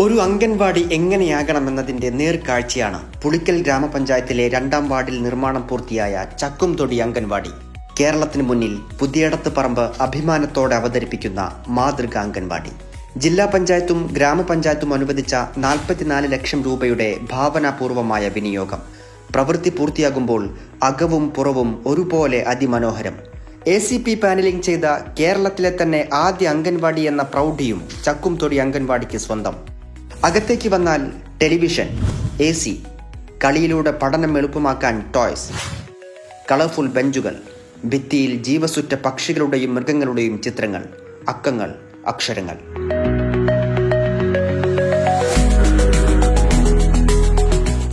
ഒരു അംഗൻവാടി എങ്ങനെയാകണമെന്നതിന്റെ നേർക്കാഴ്ചയാണ് പുളിക്കൽ ഗ്രാമപഞ്ചായത്തിലെ രണ്ടാം വാർഡിൽ നിർമ്മാണം പൂർത്തിയായ ചക്കുംതൊടി അംഗൻവാടി. കേരളത്തിന് മുന്നിൽ പുതിയടത്ത് പറമ്പ് അഭിമാനത്തോടെ അവതരിപ്പിക്കുന്ന മാതൃക അംഗൻവാടി. ജില്ലാ പഞ്ചായത്തും ഗ്രാമപഞ്ചായത്തും അനുവദിച്ച നാൽപ്പത്തിനാല് ലക്ഷം രൂപയുടെ ഭാവനാപൂർവമായ വിനിയോഗം. പ്രവൃത്തി പൂർത്തിയാകുമ്പോൾ അകവും പുറവും ഒരുപോലെ അതിമനോഹരം. എ സി പി പാനലിംഗ് ചെയ്ത കേരളത്തിലെ തന്നെ ആദ്യ അംഗൻവാടി എന്ന പ്രൗഢിയും ചക്കും തൊടി അംഗൻവാടിക്ക് സ്വന്തം. അകത്തേക്ക് വന്നാൽ ടെലിവിഷൻ എ സി കളിയിലൂടെ പഠനം എളുപ്പമാക്കാൻ ടോയ്സ് കളർഫുൾ ബെഞ്ചുകൾ ഭിത്തിയിൽ ജീവസുറ്റ പക്ഷികളുടെയും മൃഗങ്ങളുടെയും ചിത്രങ്ങൾ അക്കങ്ങൾ അക്ഷരങ്ങൾ.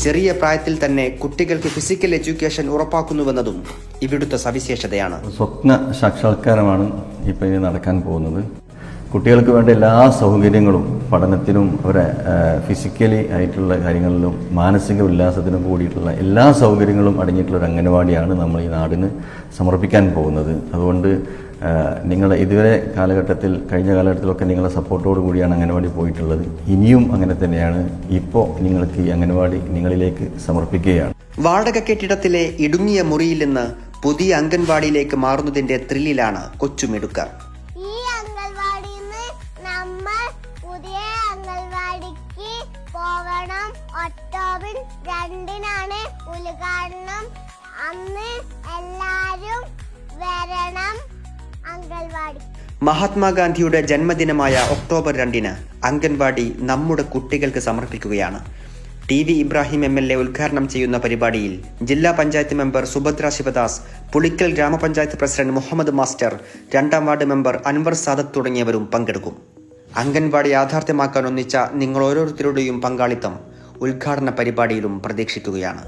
ചെറിയ പ്രായത്തിൽ തന്നെ കുട്ടികൾക്ക് ഫിസിക്കൽ എഡ്യൂക്കേഷൻ ഉറപ്പാക്കുന്നുവെന്നതും ഇവിടുത്തെ സവിശേഷതയാണ്. സ്വപ്ന സാക്ഷാത്കാരമാണ് ഇപ്പോൾ നടക്കാൻ പോകുന്നത്. കുട്ടികൾക്ക് വേണ്ട എല്ലാ സൗകര്യങ്ങളും പഠനത്തിനും അവരെ ഫിസിക്കലി ആയിട്ടുള്ള കാര്യങ്ങളിലും മാനസിക ഉല്ലാസത്തിനും കൂടിയിട്ടുള്ള എല്ലാ സൗകര്യങ്ങളും അടങ്ങിയിട്ടുള്ള ഒരു അംഗനവാടിയാണ് നമ്മൾ ഈ നാടിന് സമർപ്പിക്കാൻ പോകുന്നത്. അതുകൊണ്ട് നിങ്ങൾ ഇതുവരെ കാലഘട്ടത്തിൽ കഴിഞ്ഞ കാലഘട്ടത്തിലൊക്കെ നിങ്ങളുടെ സപ്പോർട്ടോട് കൂടിയാണ് അംഗനവാടി പോയിട്ടുള്ളത്. ഇനിയും അങ്ങനെ തന്നെയാണ്. ഇപ്പോൾ നിങ്ങൾക്ക് ഈ അംഗനവാടി നിങ്ങളിലേക്ക് സമർപ്പിക്കുകയാണ്. വാടക കെട്ടിടത്തിലെ ഇടുങ്ങിയ മുറിയിൽ നിന്ന് പുതിയ അംഗൻവാടിയിലേക്ക് മാറുന്നതിന്റെ ത്രില്ലിലാണ് കൊച്ചുമിടുക്കർ. പുതിയ അംഗൻവാടിക്ക് പോകണം. ഒക്ടോബർ രണ്ടിനാണ് ഉദ്ഘാടനം. അന്ന് എല്ലാരും വരണം അംഗൻവാടി മഹാത്മാഗാന്ധിയുടെ ജന്മദിനമായ ഒക്ടോബർ രണ്ടിന് അംഗൻവാടി നമ്മുടെ കുട്ടികൾക്ക് സമർപ്പിക്കുകയാണ്. T V Ibrahim M L A ഉദ്ഘാടനം ചെയ്യുന്ന പരിപാടിയിൽ ജില്ലാ പഞ്ചായത്ത് മെമ്പർ സുഭദ്ര ശിവദാസ് പുളിക്കൽ ഗ്രാമപഞ്ചായത്ത് പ്രസിഡന്റ് മുഹമ്മദ് മാസ്റ്റർ രണ്ടാം വാർഡ് മെമ്പർ അൻവർ സാദത്ത് തുടങ്ങിയവരും പങ്കെടുക്കും. അംഗൻവാടി യാഥാർത്ഥ്യമാക്കാൻ ഒന്നിച്ച നിങ്ങൾ ഓരോരുത്തരുടെയും പങ്കാളിത്തം ഉദ്ഘാടന പരിപാടിയിലും പ്രതീക്ഷിക്കുകയാണ്.